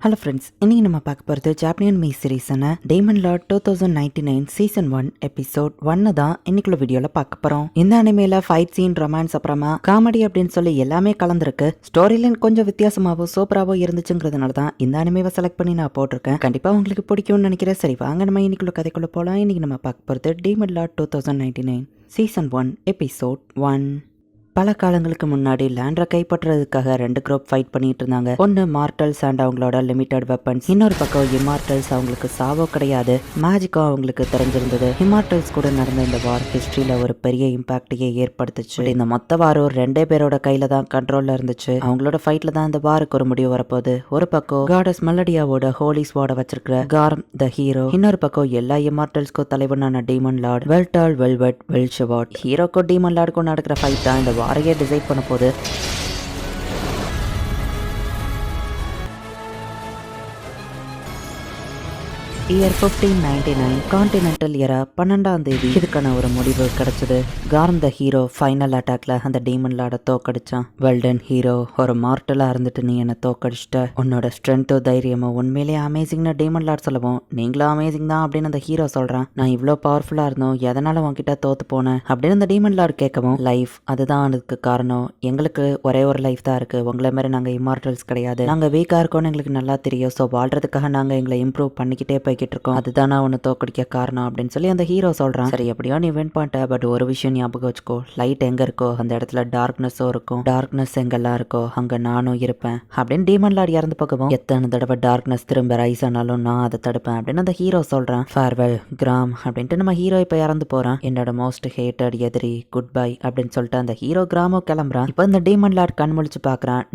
Hello friends இன்றைக்கி நம்ம பார்க்க போகிறது ஜாப்பனியன் மீ சீரீஸான demon lord two thousand ninety nine season one episode ஒன்னு தான் இன்னைக்குள்ள வீடியோவில் பார்க்க போகிறோம் இந்த அனிமையில் ஃபைட் சீன் ரொமான்ஸ் அப்புறமா காமெடி அப்படின்னு சொல்லி எல்லாமே கலந்துருக்கு. ஸ்டோரி லைன் கொஞ்சம் வித்தியாசமாகவும் சூப்பராகவும் இருந்துச்சுங்கிறதுனால தான் இந்த அனிமையை செலக்ட் பண்ணி நான் போட்டிருக்கேன். கண்டிப்பாக உங்களுக்கு பிடிக்கும்னு நினைக்கிறேன். சரி வாங்க நம்ம இன்னைக்குள்ள கதைக்குள்ள போகலாம் இன்றைக்கி நம்ம பார்க்க போகிறது demon lord two thousand ninety nine season one episode one பல காலங்களுக்கு முன்னாடி லேண்டரை கைப்பற்றுறதுக்காக ரெண்டு குரூப் ஃபைட் பண்ணிட்டு இருந்தாங்க. ஒன்னு மார்டல்ஸ் அண்ட் அவங்களோட லிமிடெட் வெப்பன்ஸ் இன்னொரு பக்கம் இமார்டல்ஸ் அவங்களுக்கு சாவோ கிடையாது. மேஜிக்கோ அவங்களுக்கு தெரிஞ்சிருந்தது. இமார்டல்ஸ் கூட நடந்த இந்த வார் ஹிஸ்டரியில ஒரு பெரிய இம்பாக்டையே ஏற்படுத்துச்சு. இந்த மொத்த வாரம் ரெண்டே பேரோட கையில தான் கண்ட்ரோல்ல இருந்துச்சு. அவங்களோட ஃபைட்ல தான் இந்த வாருக்கு ஒரு முடிவு வரப்போகுது. ஒரு பக்கம் காடஸ் மெலடியாவோட ஹோலி ஸ்வாட வச்சிருக்கிற கார்ம் த ஹீரோ இன்னொரு பக்கம் எல்லா இமார்டல்ஸ்க்கும் தலைவனான டீமன் லார்ட் வெல்டால் வெல்வெட் வெல்ஷவாட் ஹீரோக்கும் டீமன் லார்டுக்கும் நடக்கிற ஃபைட் தான் இந்த வாரையே டிசைட் பண்ண year fifteen ninety nine continental இயரா பன்னெண்டாம் தேதி. இதுக்கான ஒரு முடிவு கிடைச்சது. கார்ம் த ஹீரோ ஃபைனல் அட்டாக்ல அந்த டீமன் லாட தோக்கடிச்சான். வெல்டன் ஹீரோ ஒரு மார்டலா இருந்துட்டு நீ என்ன தோக்கடிச்சிட்ட. உன்னோட ஸ்ட்ரென்த்தோ தைரியமோ உண்மையிலேயே அமேசிங்னு டீமன் லாட் சொல்லவும் நீங்களும் அமேசிங் தான் அப்படின்னு அந்த ஹீரோ சொல்றான். நான் இவ்வளோ பவர்ஃபுல்லா இருந்தோம் எதனால உன்கிட்ட தோத்து போனேன் அப்படின்னு அந்த டீமன் லாட் கேட்கவும் லைஃப் அதுதான் அதுக்கு காரணம். எங்களுக்கு ஒரே ஒரு லைஃப் தான் இருக்கு. உங்களை மாதிரி நாங்கள் இம்மார்டல்ஸ் கிடையாது. நாங்கள் வீக்கா இருக்கோம்னு எங்களுக்கு நல்லா தெரியும். ஸோ வாழ்றதுக்காக நாங்கள் எங்களை இம்ப்ரூவ் பண்ணிக்கிட்டே போய் போய்கிட்டு இருக்கோம் அதுதான் நான் உன்னை தோக்கடிக்க காரணம் அப்படின்னு சொல்லி அந்த ஹீரோ சொல்றான். சரி எப்படியோ நீ வின் பண்ணிட்ட பட் ஒரு விஷயம் ஞாபகம் வச்சுக்கோ. லைட் எங்க இருக்கோ? அந்த இடத்துல டார்க்னஸும் இருக்கும் டார்க்னஸ் எங்கெல்லாம் இருக்கோ? அங்க நானும் இருப்பேன். அப்படின்னு டீமன் லார்ட் இறந்து போகவும் எத்தனை தடவை டார்க்னஸ் திரும்ப ரைஸ் ஆனாலும் நான் அதை தடுப்பேன் அப்படின்னு அந்த ஹீரோ சொல்றான். ஃபேர்வெல் கிராம் அப்படின்ட்டு நம்ம ஹீரோ இப்போ இறந்து போறான். என்னோட மோஸ்ட் ஹேட்டட் எதிரி குட் பை அப்படின்னு சொல்லிட்டு அந்த ஹீரோ கிராமம் கிளம்புறான். இப்போ இந்த டீமன் லார்ட் கண் முழிச்சு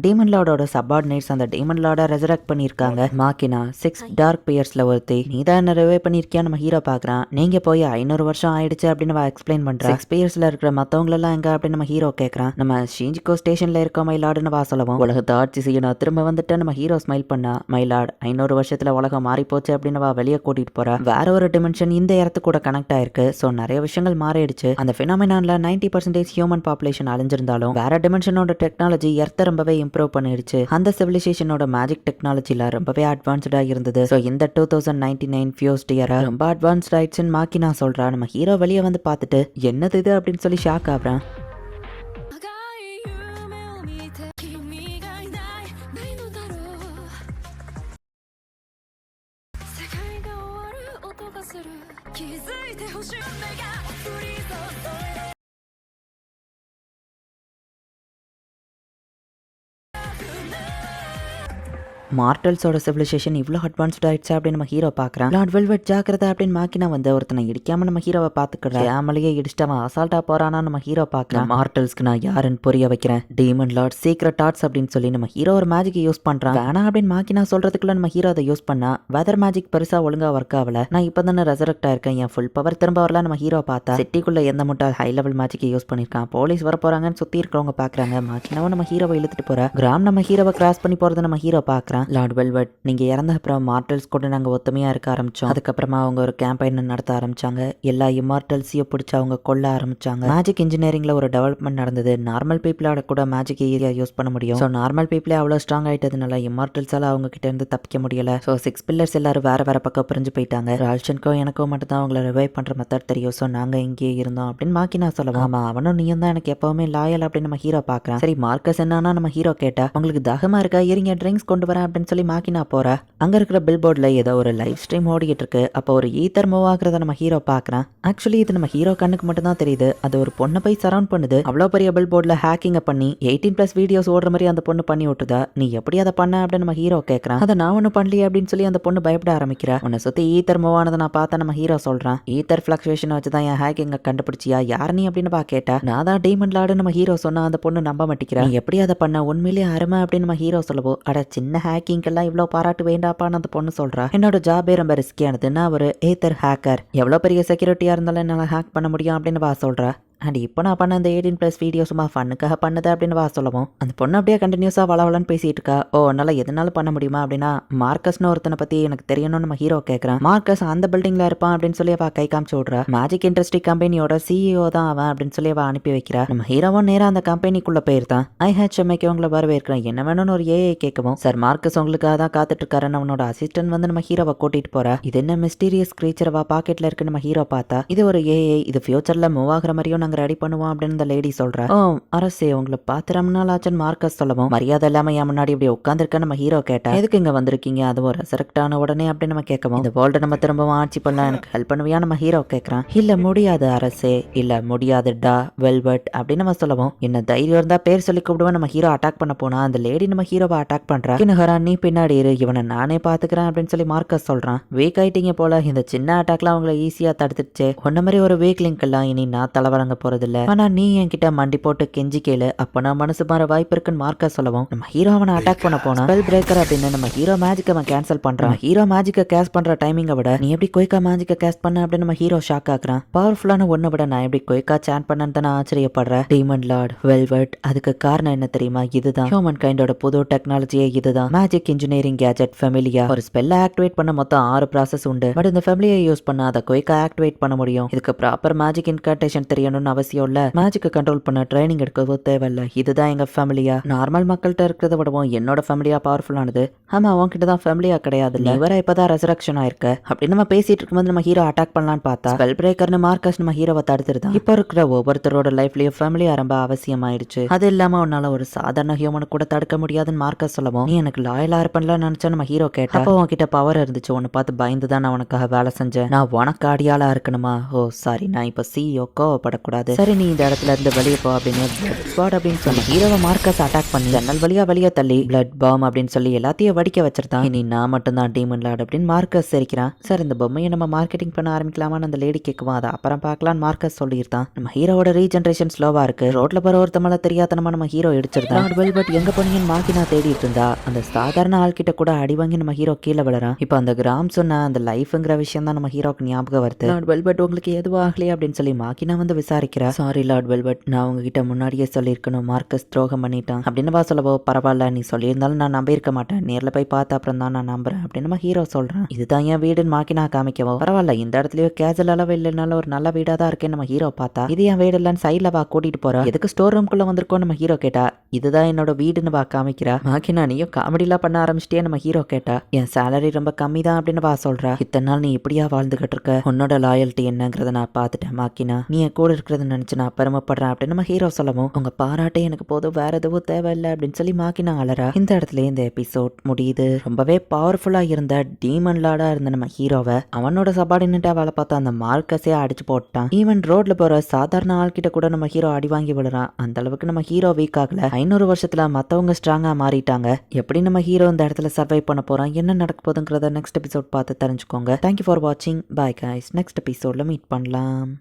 டீமன் லார்டோட சப்பார்டினேட்ஸ் அந்த டீமன் லார்டை ரெசரக்ட் பண்ணியிருக்காங்க. மாக்கினா சிக்ஸ் டார்க் பியர்ஸ்ல ஒருத்தி நீ தான் நிறைவே பண்ணியிருக்கியா நம்ம ஹீரோ பார்க்கறான். நீங்க போய் ஐநூறு வருஷம் ஆயிடுச்சு அப்படின்னு அவ எக்ஸ்பிளைன் பண்றா. சிக்ஸ் பியர்ஸ்ல இருக்கிற மத்தவங்களெல்லாம் எங்க அப்படின்னு நம்ம ஹீரோ கேட்கறான் நம்ம ஷீஞ்சிகோ ஸ்டேஷன்ல இருக்க மயிலாடுன்னு வா சொல்லவும். உலகத்தை ஆட்சி செய்யணும். திரும்ப வந்துட்டு நம்ம ஹீரோ ஸ்மைல் பண்ணா மயிலாட் ஐநூறு வருஷத்துல உலகம் மாறி போச்சு அப்படின்னு அவ வெளியே கூட்டிட்டு போறா. வேற ஒரு டிமென்ஷன் இந்த இடத்து கூட கனெக்ட் ஆயிருக்கு. ஸோ நிறைய விஷயங்கள் மாறிடுச்சு. அந்த ஃபினாமினான்ல நைன்டி பர்சன்டேஜ் ஹியூமன் பாப்புலேஷன் அழிஞ்சிருந்தாலும் வேற டிமென்ஷனோட டெக்னாலஜி எர்த்த ரொம்பவே இம்ப்ரூவ் பண்ணிடுச்சு. அந்த சிவிலைசேஷனோட மேஜிக் டெக்னாலஜில ரொம்பவே அட்வான்ஸ்டா இருந்தது. ஸோ இந்த டூ தௌசண்ட் நைன்டி நைன் ஃபியூஸ்ட் இயரா ரொம்ப அட்வான்ஸ்ட் ஆயிடுச்சுன்னு மாக்கினா சொல்கிறேன் நம்ம ஹீரோ வெளியே வந்து பார்த்துட்டு என்னது இது? அப்படின்னு சொல்லி ஷாக் ஆகுறான். மார்டல்ஸோட சிவிலைசேஷன் இவ்வளோ அட்வான்ஸ்ட் ஆயிடுச்சு அப்படின்னு நம்ம ஹீரோ பார்க்குறான். லார்ட் வெல்வெட் ஜாக்கிரதை அப்படின்னு மாக்கினா வந்து ஒருத்தனை இடிக்காம நம்ம ஹீரோவை பார்த்துக்கிறேன் ஏமலையே இடிச்சிட்டு அவன் அசால்ட்டா போறானா நம்ம ஹீரோ பார்க்கலாம் மார்டல்ஸ்க்கு நான் யாருன்னு புரிய வைக்கிறேன். டீமன் லார்ட் சீக்ரெட் ஆர்ட்ஸ் அப்படின்னு சொல்லி நம்ம ஹீரோ ஒரு மேஜிக் யூஸ் பண்றான். வேணாம் அப்படின்னு மாக்கினா சொல்றதுக்குள்ள நம்ம ஹீரோ அதை யூஸ் பண்ணா வெதர் மேஜிக் பெருசா ஒழுங்கா ஒர்க் ஆகல. நான் இப்போ தானே ரெசரக்ட் ஆயிருக்கேன். என் ஃபுல் பவர் திரும்ப வரல நம்ம ஹீரோ பார்த்தா. சிட்டிக்குள்ள எந்த முட்டாள் ஹை லெவல் மேஜிக் யூஸ் பண்ணிருக்கான். போலீஸ் வர போறாங்கன்னு சுத்தி இருக்கிறவங்க பாக்குறாங்க மாக்கினாவும் நம்ம ஹீரோவை இழுத்துட்டு போற. கிராம் நம்ம ஹீரோவை கிராஸ் பண்ணி போறது நம்ம ஹீரோ பார்க்கறான். லார்ட் வெல்வெட் நீங்க இறந்த அப்புறம் மார்டல்ஸ் கூட நாங்க ஒத்துமையா இருக்க ஆரம்பிச்சோம். அதுக்கப்புறமா அவங்க ஒரு கேம்பெயின் நடத்த ஆரம்பிச்சாங்க. எல்லா இமார்டல்ஸையும் பிடிச்சி அவங்க கொல்ல ஆரம்பிச்சாங்க. மேஜிக் இன்ஜினியரிங்ல ஒரு டெவலப்மெண்ட் நடந்தது. நார்மல் பீப்புளோட கூட மேஜிக் ஏரியா யூஸ் பண்ண முடியும். ஸோ நார்மல் பீப்புளே அவ்வளோ ஸ்ட்ராங் ஆயிட்டதுனால இமார்டல்ஸால அவங்க கிட்ட இருந்து தப்பிக்க முடியல. ஸோ சிக்ஸ் பில்லர்ஸ் எல்லாரும் வேற வேற பக்கம் பிரிஞ்சு போயிட்டாங்க. ரால்ஷனுக்கோ எனக்கோ மட்டும் தான் அவங்கள ரிவைவ் பண்ற மெத்தட் தெரியும். ஸோ நாங்க இங்கேயே இருந்தோம் அப்படின்னு மாக்கி நான் சொல்லுவேன் ஆமா அவனும் நீயும் தான் எனக்கு எப்பவுமே லாயல் அப்படின்னு நம்ம ஹீரோ பார்க்கறான் சரி மார்க்கஸ் என்னன்னா நம்ம ஹீரோ கேட்டா உங்களுக்கு தாகமா இருக்கா? இருங்க ட்ரிங்க்ஸ் கொண்டு வரேன் அப்படின்னு சொல்லி மாக்கினா போற. அங்க இருக்கிற பில் போர்டில் ஏதோ ஒரு லைவ் ஸ்ட்ரீம் ஓடிக்கிட்டு இருக்கு அப்போ ஒரு ஈத்தர் மூவ் ஆகுறத நம்ம ஹீரோ பார்க்கறான் ஆக்சுவலி இது நம்ம ஹீரோ கண்ணுக்கு மட்டும் தான் தெரியுது. அது ஒரு பொண்ணை போய் சரவுண்ட் பண்ணுது. அவ்வளோ பெரிய பில் போர்டில் ஹேக்கிங்கை பண்ணி எயிட்டீன் ப்ளஸ் வீடியோஸ் ஓடுற மாதிரி அந்த பொண்ணு பண்ணி விட்டுதா? நீ எப்படி அதை பண்ண அப்படின்னு நம்ம ஹீரோ கேட்கறான் அதை நான் ஒன்றும் பண்ணலையே அப்படின்னு சொல்லி அந்த பொண்ணு பயப்பட ஆரம்பிக்கிறா. உன்னை சுற்றி ஈத்தர் மூவ் ஆனதை நான் பார்த்தா நம்ம ஹீரோ சொல்றான். ஈத்தர் ஃபிளக்சுவேஷனை வச்சு தான் என் ஹேக்கிங்கை கண்டுபிடிச்சியா? யார் நீ அப்படின்னு பா கேட்டா. நான் தான் டீமன் லாடு நம்ம ஹீரோ சொன்னா அந்த பொண்ணு நம்ப மாட்டேங்கிறா எப்படி அதை பண்ண? உண்மையிலேயே அருமை அப்படின்னு நம்ம ஹீரோ சொல்லவோ அட சின்ன ஹேக்கிங்கெல்லாம் இவ்வளோ பாராட்டு வேண்டாப்பான்னு அந்த பொண்ணு சொல்கிறா என்னோட ஜாபே ரொம்ப ரிஸ்கியானது நான் ஒரு ஏத்தர் ஹேக்கர் எவ்வளோ பெரிய செக்யூரிட்டியாக இருந்தாலும் என்னால் ஹேக் பண்ண முடியும் அப்படின்னு வா சொல்கிறா அண்ட் இப்போ நான் பண்ண அந்த எயிட்டீன் ப்ளஸ் வீடியோ சும்மா ஃபண்ணுக்காக பண்ணுது அப்படின்னு வா சொல்லவும். அந்த பொண்ணு அப்படியே கண்டினியூஸாக வளவலன்னு பேசிட்டு இருக்கா ஓ என்னால் எதனாலும் பண்ண முடியுமா அப்படின்னா மார்க்கஸ்னு ஒருத்தனை பற்றி எனக்கு தெரியணும்னு நம்ம ஹீரோ கேட்குறான் மார்க்கஸ் அந்த பில்டிங்கில் இருப்பான் அப்படின்னு சொல்லி அவள் கை காமிச்சு விட்றா. மேஜிக் இண்டஸ்ட்ரி கம்பெனியோட சிஇஓ தான் அவன் அப்படின்னு சொல்லி அவள் அனுப்பி வைக்கிறா. நம்ம ஹீரோவும் நேராக அந்த கம்பெனிக்குள்ளே போயிருந்தான். ஐஹெச்எம்ஐக்கு உங்களை வரவேற்கிறேன். என்ன வேணும்னு ஒரு ஏஐ கேட்கவும். சார் மார்க்கஸ் உங்களுக்காக தான் காத்துட்டு இருக்காருன்னு அவனோட அசிஸ்டன்ட் வந்து நம்ம ஹீரோவை கூட்டிட்டு போறா. இது என்ன மிஸ்டீரியஸ் கிரீச்சரவா பாக்கெட்ல இருக்கு நம்ம ஹீரோ பார்த்தா? இது ஒரு ஏஐ இது ஃபியூச்சர்ல மூவ் ஆகிற மாதிரியும் நாங்க ரெடி பண்ணுவோம் அப்படின்னு இந்த லேடி சொல்றா. ஓ அரசே உங்களை பார்த்து ரொம்ப நாள் ஆச்சுன்னு மார்க்கஸ் சொல்லவும் மரியாதை இல்லாம என் முன்னாடி இப்படி உட்காந்துருக்க நம்ம ஹீரோ கேட்டா எதுக்கு இங்க வந்திருக்கீங்க? அதுவும் ரெசரக்ட் ஆன உடனே அப்படின்னு நம்ம கேட்கவும். இந்த வேர்ல்டு நம்ம திரும்பவும் ஆட்சி பண்ணலாம். எனக்கு ஹெல்ப் பண்ணுவியா? நம்ம ஹீரோ கேட்கறான். இல்ல முடியாது அரசே. இல்ல முடியாதுடா வெல்வெட் அப்படின்னு நம்ம சொல்லவும். என்ன தைரியம் இருந்தா பேர் சொல்லி கூப்பிடுவோம் நம்ம ஹீரோ அட்டாக் பண்ண போனா அந்த லேடி நம்ம ஹீரோவை அட்டாக் பண்றா. கிணஹரா நீ பின்னாடி இரு. இவனை நானே பாத்துக்கிறேன் அப்படின்னு சொல்லி மார்க்கஸ் சொல்றான். வீக் ஆயிட்டீங்க போல. இந்த சின்ன அட்டாக்லாம் அவங்கள ஈஸியா தடுத்துடுச்சு. உன்ன மாதிரி ஒரு வீக் லிங்க் எல்லாம் இனி நான் தலைவரங்க போறது இல்ல ஆனா நீ என்கிட்ட மண்டி போட்டு கெஞ்சி கேளு. அப்ப நான் மனசு மாற வாய்ப்பு இருக்குன்னு மார்க்க சொல்லவும். நம்ம ஹீரோ அவனை அட்டாக் பண்ண போனா ஸ்பெல் பிரேக்கர் அப்படின்னு நம்ம ஹீரோ மேஜிக் அவன் கேன்சல் பண்றான். ஹீரோ மேஜிக்கை கேஸ் பண்ற டைமிங்கை விட நீ எப்படி குயிக்கா மேஜிக்கை கேஸ் பண்ண அப்படின்னு நம்ம ஹீரோ ஷாக் ஆக்குறான். பவர்ஃபுல்லான ஒண்ணு விட நான் எப்படி குயிக்கா சேன் பண்ணேன்னு தானே ஆச்சரியப்படுறேன் டீமன் லார்ட் வெல்வெட் அதுக்கு காரணம் என்ன தெரியுமா? இதுதான். ஹியூமன் கைண்டோட புது டெக்னாலஜியே இதுதான். மேஜிக் இன்ஜினியரிங் கேஜெட் ஃபெமிலியா ஒரு ஸ்பெல்ல ஆக்டிவேட் பண்ண மொத்தம் ஆறு ப்ராசஸ் உண்டு. பட் இந்த ஃபெமிலியை யூஸ் பண்ண அதை குயிக்கா ஆக்டிவேட் பண்ண முடியும். இதுக்கு ப்ராப்பர் மேஜிக் இன்கார்டேஷன் தெரியணும்னு அவசியம் இல்ல. மேஜிக்கை கண்ட்ரோல் பண்ண ட்ரைனிங் எடுக்கவும் தேவையில்ல. இதுதான் எங்க ஃபேமிலியா நார்மல் மக்கள்கிட்ட இருக்கிறத விடவும் என்னோட ஃபேமிலியா பவர்ஃபுல்லானது ஆமா உன்கிட்ட தான் ஃபேமிலியா கிடையாது இவரை இப்பதான் ரெசரக்ஷன் ஆயிருக்க. அப்படி நம்ம பேசிட்டு இருக்கும்போது நம்ம ஹீரோ அட்டாக் பண்ணலாம்னு பார்த்தா ஸ்பெல் பிரேக்கர்னு மார்க்கஸ் நம்ம ஹீரோவை தடுத்துருதான். இப்போ இருக்கிற ஒவ்வொருத்தரோட லைஃப்லயும் ஃபேமிலியா ரொம்ப அவசியமாயிடுச்சு. அது இல்லாம உன்னால ஒரு சாதாரண ஹியூமனை கூட தடுக்க முடியாதுன்னு மார்க்கஸ் சொல்லவும் நீ எனக்கு லாயலா இருப்பேன்ல நினைச்சா நம்ம ஹீரோ கேட்டா அப்போ உன்கிட்ட பவர் இருந்துச்சு. உன்னை பார்த்து பயந்து தான் நான் உனக்காக வேலை செஞ்சேன். நான் உனக்கு அடியாளா இருக்கணுமா? ஓ சாரி நான் இப்போ சிஇஓ கோவப்படக்கூடாது. சரி நீ இந்த இடத்துல இருந்து வெளியே போ அப்படின்னு ஸ்பாட் அப்படின்னு சொன்ன ஹீரோவை மார்க்கஸ் அட்டாக் பண்ணி ஜன்னல் வழியா வெளியே தள்ளி பிளட் பாம் அப்படின்னு சொல்லி எல்லாத்தையும் வடிக்க வச்சிருந்தான். இனி நான் மட்டும் தான் டீமன் லார்ட் அப்படின்னு மார்க்கஸ் சிரிக்கிறான். சார் இந்த பொம்மையை நம்ம மார்க்கெட்டிங் பண்ண ஆரம்பிக்கலாமான்னு அந்த லேடி கேட்குவோம் அதை அப்புறம் பார்க்கலான்னு மார்க்கஸ் சொல்லியிருந்தான். நம்ம ஹீரோவோட ரீஜென்ரேஷன் ஸ்லோவா இருக்கு. ரோட்ல போற ஒருத்தமல தெரியாதனமா நம்ம ஹீரோ இடிச்சிருந்தான். வெல்வெட் எங்க போனீங்கன்னு மாக்கினா தேடிட்டு இருந்தா அந்த சாதாரண ஆள்கிட்ட கூட அடி வாங்கி நம்ம ஹீரோ கீழே விழுறான். இப்போ அந்த கிராம் சொன்ன அந்த லைஃப்ங்கிற விஷயம் தான் நம்ம ஹீரோக்கு ஞாபகம் வருது. லார்ட் வெல்வெட் உங்களுக்கு எதுவும் ஆகலையே? அப்படின்னு சொல்லி மாக்கினா வந்து விசாரிக்கிறா சாரி லார்ட் வெல்வெட் நான் உங்ககிட்ட முன்னாடியே சொல்லியிருக்கணும். மார்க்கஸ் துரோகம் பண்ணிட்டான். அப்படின்னு வா சொல்லவோ பரவாயில்ல நீ சொல்லியிருந்தாலும் நான் நம்பியிருக்க மாட்டேன். நேரில் போய் பார்த்த அப்புறம் தான் நான் நம்புறேன் அப்படின்னு நம்ம ஹீரோ சொல்றான். இதுதான் என் வீடுன்னு மாக்கி நான் காமிக்கவோ? பரவாயில்ல இந்த இடத்துலயோ கேஜுவல் அளவு இல்லைனாலும் ஒரு நல்ல வீடாக தான் இருக்கேன்னு நம்ம ஹீரோ பார்த்தா. இது என் வீடு இல்லைன்னு சைடில் வா கூட்டிட்டு போகிறோம் எதுக்கு ஸ்டோர் ரூம்குள்ளே வந்திருக்கோம் நம்ம ஹீரோ கேட்டா இதுதான் என்னோட வீடுன்னு வா காமிக்கிறா. மாக்கினா நீயும் காமெடிலாம் பண்ண ஆரம்பிச்சிட்டே நம்ம ஹீரோ கேட்டா என் சேலரி ரொம்ப கம்மி தான் அப்படின்னு வா சொல்கிறா இத்தனை நாள் நீ இப்படியா வாழ்ந்துகிட்டு இருக்க? உன்னோட லாயல்ட்டி என்னங்கிறத நான் பார்த்துட்டேன் மாக்கினா. நீ என் கூட இருக்கிற இருக்கிறத நினச்சி நான் பெருமைப்படுறேன் அப்படின்னு நம்ம ஹீரோ சொல்லவும் உங்க பாராட்டே எனக்கு போதும். வேற எதுவும் தேவையில்லை. அப்படின்னு சொல்லி மாக்கினா அலறா இந்த இடத்துல இந்த எபிசோட் முடியுது. ரொம்பவே பவர்ஃபுல்லா இருந்த டீமன் லாடாக இருந்த நம்ம ஹீரோவை அவனோட சபார்டினேட்டா வேலை பார்த்த அந்த மார்க்கஸே அடிச்சு போட்டான். ஈவன் ரோட்ல போற சாதாரண ஆள்கிட்ட கூட நம்ம ஹீரோ அடி வாங்கி விழுறான் அந்த அளவுக்கு நம்ம ஹீரோ வீக் ஆகல. ஐநூறு வருஷத்துல மத்தவங்க ஸ்ட்ராங்கா மாறிட்டாங்க. எப்படி நம்ம ஹீரோ இந்த இடத்துல சர்வை பண்ண போறோம் என்ன நடக்க போதுங்கிறத நெக்ஸ்ட் எபிசோட் பார்த்து தெரிஞ்சுக்கோங்க. தேங்க்யூ ஃபார் வாட்சிங் பாய் காய்ஸ் நெக்ஸ்ட் எபிசோட்ல மீட் பண்ணலாம்.